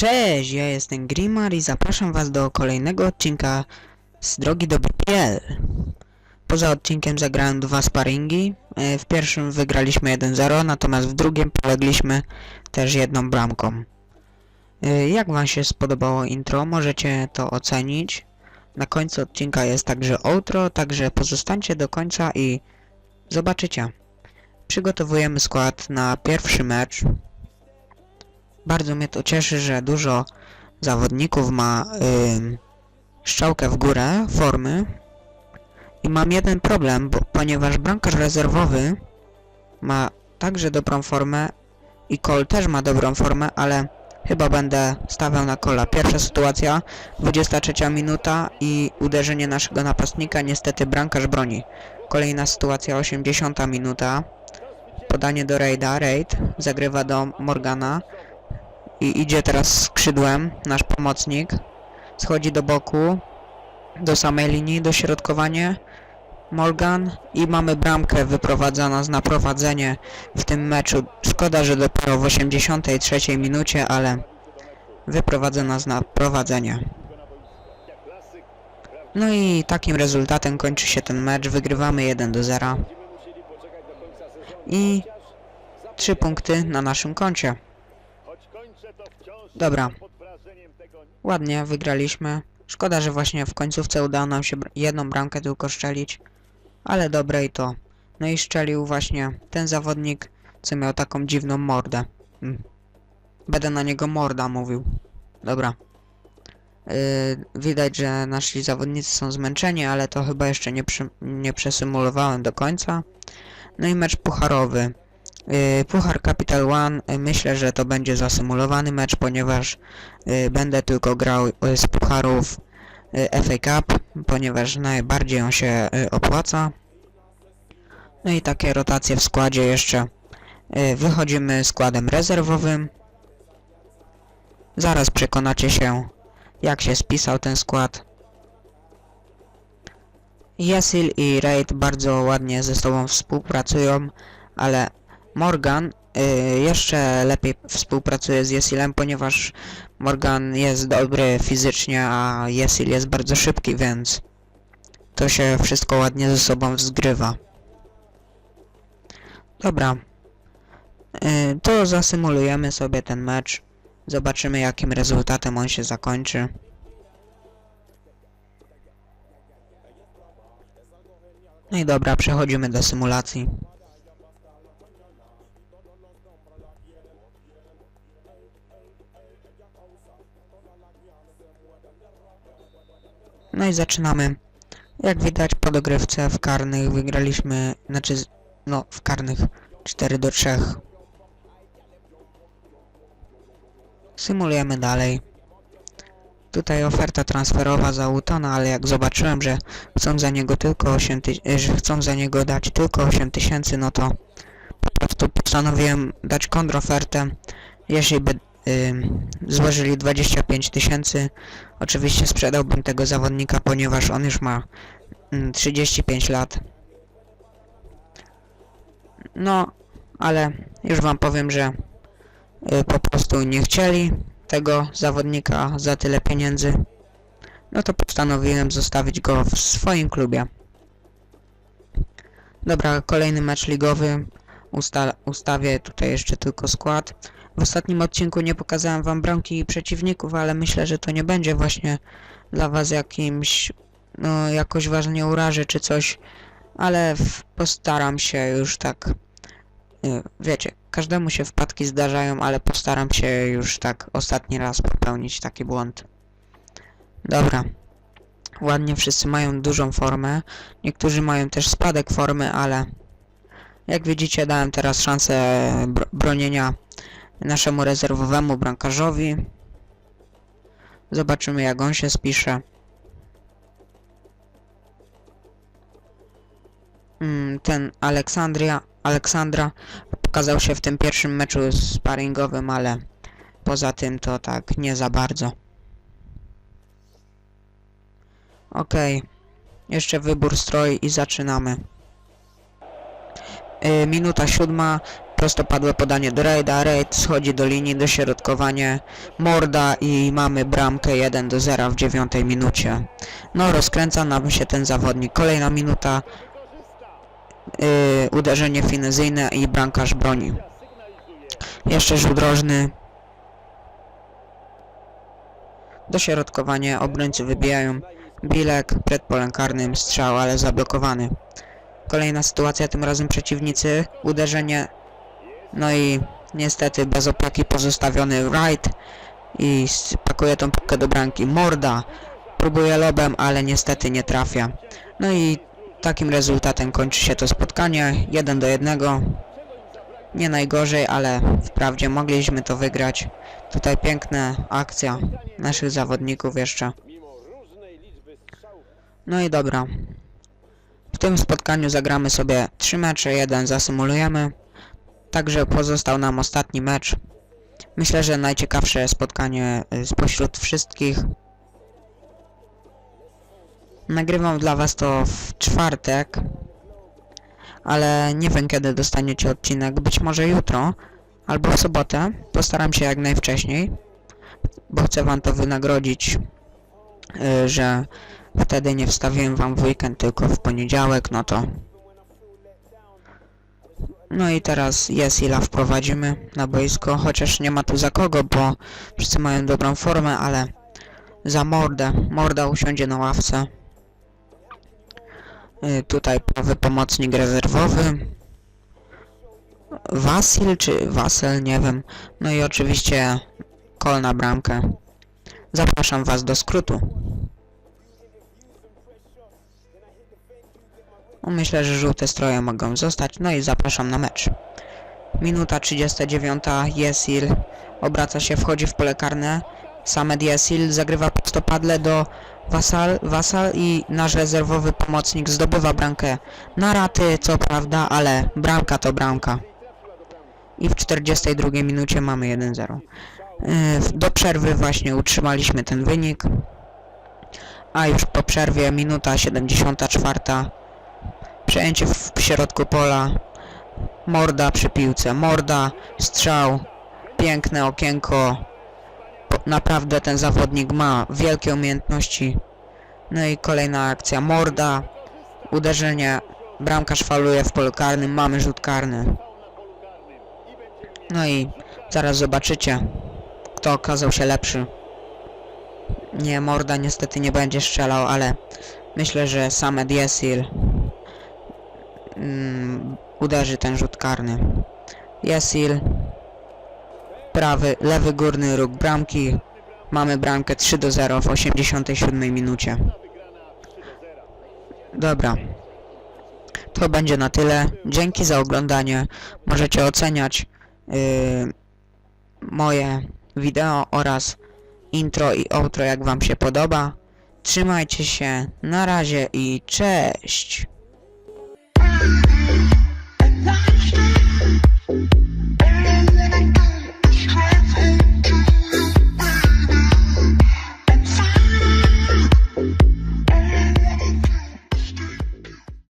Cześć, ja jestem Grimar i zapraszam was do kolejnego odcinka z drogi do BPL. Poza odcinkiem zagrałem dwa sparingi. E, W pierwszym wygraliśmy 1-0, natomiast w drugim polegliśmy też jedną bramką. E, Jak wam się spodobało intro, możecie to ocenić. Na końcu odcinka jest także outro, także pozostańcie do końca i zobaczycie. Przygotowujemy skład na pierwszy mecz. Bardzo mnie to cieszy, że dużo zawodników ma ym, strzałkę w górę formy. I mam jeden problem, bo, ponieważ bramkarz rezerwowy ma także dobrą formę i Kol też ma dobrą formę, ale chyba będę stawiał na Kola. Pierwsza sytuacja, 23 minuta i uderzenie naszego napastnika, niestety bramkarz broni. Kolejna sytuacja, 80 minuta, podanie do Raida, Raid zagrywa do Morgana, i idzie teraz skrzydłem nasz pomocnik. Schodzi do boku, do samej linii, dośrodkowanie. Morgan i mamy bramkę wyprowadza nas na prowadzenie w tym meczu. Szkoda, że dopiero w 83 minucie, ale wyprowadza nas na prowadzenie. No i takim rezultatem kończy się ten mecz. Wygrywamy 1 do 0 i 3 punkty na naszym koncie. Dobra. Ładnie, wygraliśmy. Szkoda, że właśnie w końcówce udało nam się jedną bramkę tylko szczelić. Ale dobre i to. No i szczelił właśnie ten zawodnik, co miał taką dziwną mordę. Mm. Będę na niego morda mówił. Dobra. Yy, widać, że nasi zawodnicy są zmęczeni, ale to chyba jeszcze nie, nie przesymulowałem do końca. No i mecz pucharowy. Yy, Puchar Capital One, yy, myślę, że to będzie zasymulowany mecz, ponieważ yy, będę tylko grał z pucharów FA Cup, ponieważ najbardziej on się opłaca. No i takie rotacje w składzie jeszcze. Wychodzimy składem rezerwowym. Zaraz przekonacie się, jak się spisał ten skład. Jesil i Raid bardzo ładnie ze sobą współpracują, ale Morgan y, jeszcze lepiej współpracuje z Jesilem, ponieważ Morgan jest dobry fizycznie, a Jesil jest bardzo szybki, więc to się wszystko ładnie ze sobą zgrywa. Dobra. Y, to zasymulujemy sobie ten mecz. Zobaczymy jakim rezultatem on się zakończy. No i dobra, przechodzimy do symulacji. No i zaczynamy. Jak widać po dogrywce w karnych wygraliśmy, znaczy, no w karnych 4 do 3. Symulujemy dalej. Tutaj oferta transferowa za Utona, ale jak zobaczyłem, że chcą za niego tylko 8 ty- że chcą za niego dać tylko 8 tysięcy, no to po prostu postanowiłem dać kontrofertę. Jeśli by złożyli 25 tysięcy, oczywiście sprzedałbym tego zawodnika, ponieważ on już ma mm, 35 lat. No, ale już wam powiem, że y, po prostu nie chcieli tego zawodnika za tyle pieniędzy. No to postanowiłem zostawić go w swoim klubie. Dobra, kolejny mecz ligowy. Usta ustawię tutaj jeszcze tylko skład. W ostatnim odcinku nie pokazałem wam bramki przeciwników, ale myślę, że to nie będzie właśnie dla was jakimś, no jakoś was nie uraży czy coś, ale postaram się już tak, y, wiecie, każdemu się wpadki zdarzają, ale postaram się już tak ostatni raz popełnić taki błąd. Dobra. Ładnie wszyscy mają dużą formę. Niektórzy mają też spadek formy, ale jak widzicie dałem teraz szansę br bronienia naszemu rezerwowemu brankarzowi. Zobaczymy jak on się spisze. Mm, ten Aleksandria, Aleksandra pokazał się w tym pierwszym meczu sparingowym, ale poza tym to tak nie za bardzo. Okej. Jeszcze wybór stroj i zaczynamy. Y, minuta siódma. prostopadłe podanie do Raida, Raid schodzi do linii, dośrodkowanie, morda i mamy bramkę 1 do 0 w dziewiątej minucie. No rozkręca nam się ten zawodnik, kolejna minuta, yy, uderzenie finezyjne i bramkarz broni. Jeszcze rzut rożny. Dośrodkowanie, obrońcy wybijają. Bilek przed polem karnym, strzał, ale zablokowany. Kolejna sytuacja, tym razem przeciwnicy, uderzenie, no i niestety bez opieki pozostawiony Wright i pakuje tą piłkę do bramki. Morda próbuje lobem, ale niestety nie trafia. No i takim rezultatem kończy się to spotkanie, 1 do 1. Nie najgorzej, ale wprawdzie mogliśmy to wygrać. Tutaj piękna akcja naszych zawodników jeszcze. No i dobra. Tym spotkaniu zagramy sobie 3 mecze, jeden zasymulujemy. Także pozostał nam ostatni mecz. Myślę, że najciekawsze spotkanie y, spośród wszystkich. Nagrywam dla was to w czwartek. Ale nie wiem kiedy dostaniecie odcinek. Być może jutro. Albo w sobotę. Postaram się jak najwcześniej. Bo chcę wam to wynagrodzić. y, Że wtedy nie wstawiłem wam w weekend, tylko w poniedziałek, no to... No i teraz Jesila wprowadzimy na boisko, chociaż nie ma tu za kogo, bo wszyscy mają dobrą formę, ale za mordę. Morda usiądzie na ławce. Y, tutaj prawy pomocnik rezerwowy. Wasil czy Wasel, nie wiem. No i oczywiście kol na bramkę. Zapraszam was do skrótu. Myślę, że żółte stroje mogą zostać, no i zapraszam na mecz. Minuta 39, Jesil obraca się, wchodzi w pole karne. Samed Jesil zagrywa prostopadle do Wasal, Wasal i nasz rezerwowy pomocnik zdobywa bramkę na raty, co prawda, ale bramka to bramka. I w 42 minucie mamy 1-0. Yy, Do przerwy właśnie utrzymaliśmy ten wynik. A już po przerwie minuta 74. Przejęcie w środku pola. Morda przy piłce. Morda, strzał. Piękne okienko. Naprawdę ten zawodnik ma wielkie umiejętności. No i kolejna akcja. Morda. Uderzenie. Bramkarz faluje w polu karnym. Mamy rzut karny. No i zaraz zobaczycie, kto okazał się lepszy. Nie, Morda niestety nie będzie strzelał, ale myślę, że same Diesil mm, uderzy ten rzut karny. Jesil, prawy, lewy górny róg bramki. Mamy bramkę 3 do 0 w 87 minucie. Dobra. To będzie na tyle. Dzięki za oglądanie. Możecie oceniać yy, moje wideo oraz intro i outro jak wam się podoba. Trzymajcie się. Na razie i cześć. time.